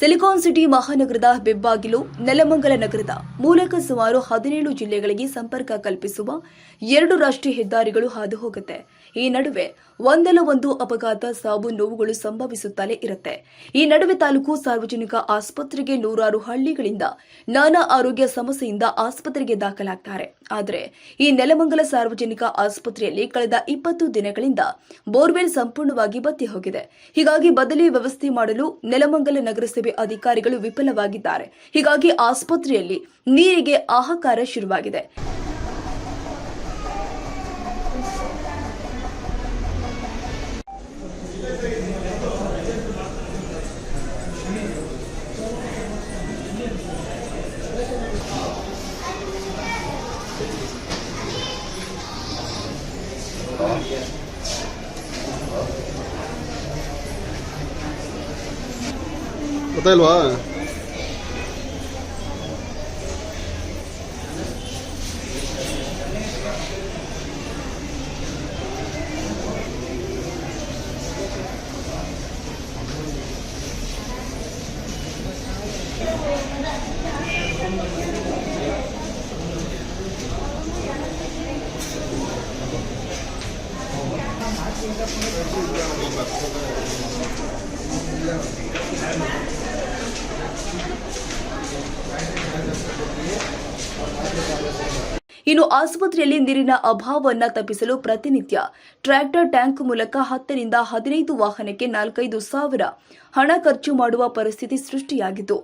Silicon city ಮಹಾನಗರದ ಬೆಬ್ಬಾಗಿಲು, ನೆಲಮಂಗಲ ನಗರದ ಮೂಲಕ ಸುಮಾರು ಹದಿನೇಳು ಜಿಲ್ಲೆಗಳಿಗೆ ಸಂಪರ್ಕ ಕಲ್ಪಿಸುವ ಎರಡು ರಾಷ್ಟ್ರೀಯ ಹೆದ್ದಾರಿಗಳು ಹಾದು ಹೋಗುತ್ತೆ ಈ ನಡುವೆ ಒಂದಲ್ಲ ಒಂದು ಅಪಘಾತ, ಸಾವು ನೋವುಗಳು ಸಂಭವಿಸುತ್ತಲೇ ಇರುತ್ತೆ. ಈ ನಡುವೆ ತಾಲೂಕು ಸಾರ್ವಜನಿಕ ಆಸ್ಪತ್ರೆಗೆ ನೂರಾರು ಹಳ್ಳಿಗಳಿಂದ ನಾನಾ ಆರೋಗ್ಯ ಸಮಸ್ಯೆಯಿಂದ ಆಸ್ಪತ್ರೆಗೆ ದಾಖಲಾಗ್ತಾರೆ. ಆದರೆ ಈ ನೆಲಮಂಗಲ ಸಾರ್ವಜನಿಕ ಆಸ್ಪತ್ರೆಯಲ್ಲಿ ಕಳೆದ ಇಪ್ಪತ್ತು ದಿನಗಳಿಂದ ಬೋರ್ವೆಲ್ ಸಂಪೂರ್ಣವಾಗಿ ಬತ್ತಿ ಹೋಗಿದೆ. ಹೀಗಾಗಿ ಬದಲಿ ವ್ಯವಸ್ಥೆ ಮಾಡಲು ನೆಲಮಂಗಲ ನಗರಸಭೆ ಅಧಿಕಾರಿಗಳು ವಿಫಲವಾಗಿದ್ದಾರೆ. ಹೀಗಾಗಿ ಆಸ್ಪತ್ರೆಯಲ್ಲಿ ನೀರಿಗೆ ಆಹಾಕಾರ ಶುರುವಾಗಿದೆ. có tay lúa Thank you. ಇನ್ನು ಆಸ್ಪತ್ರೆಯಲ್ಲಿ ನೀರಿನ ಅಭಾವವನ್ನು ತಪ್ಪಿಸಲು ಪ್ರತಿನಿತ್ಯ ಟ್ರ್ಯಾಕ್ಟರ್ ಟ್ಯಾಂಕ್ ಮೂಲಕ ಹತ್ತರಿಂದ ಹದಿನೈದು ವಾಹನಕ್ಕೆ ನಾಲ್ಕೈದು ಸಾವಿರ ಹಣ ಖರ್ಚು ಮಾಡುವ ಪರಿಸ್ಥಿತಿ ಸೃಷ್ಟಿಯಾಗಿತ್ತು.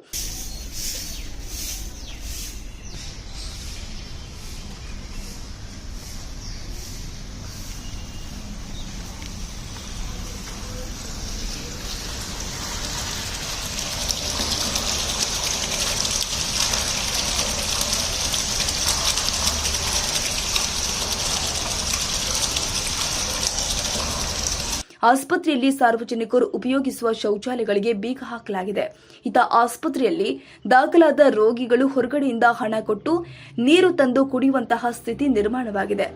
ಆಸ್ಪತ್ರೆಯಲ್ಲಿ ಸಾರ್ವಜನಿಕರು ಉಪಯೋಗಿಸುವ ಶೌಚಾಲಯಗಳಿಗೆ ಬೀಗ ಹಾಕಲಾಗಿದೆ. ಇತ ಆಸ್ಪತ್ರೆಯಲ್ಲಿ ದಾಖಲಾದ ರೋಗಿಗಳು ಹೊರಗಡೆಯಿಂದ ಹಣ ಕೊಟ್ಟು ನೀರು ತಂದು ಕುಡಿಯುವಂತಹ ಸ್ಥಿತಿ ನಿರ್ಮಾಣವಾಗಿದೆ.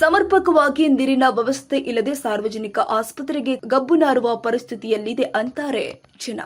ಸಮರ್ಪಕವಾಗಿ ನೀರಿನ ವ್ಯವಸ್ಥೆ ಇಲ್ಲದೆ ಸಾರ್ವಜನಿಕ ಆಸ್ಪತ್ರೆಗೆ ಗಬ್ಬು ನಾರುವ ಪರಿಸ್ಥಿತಿಯಲ್ಲಿದೆ ಅಂತಾರೆ ಜನ.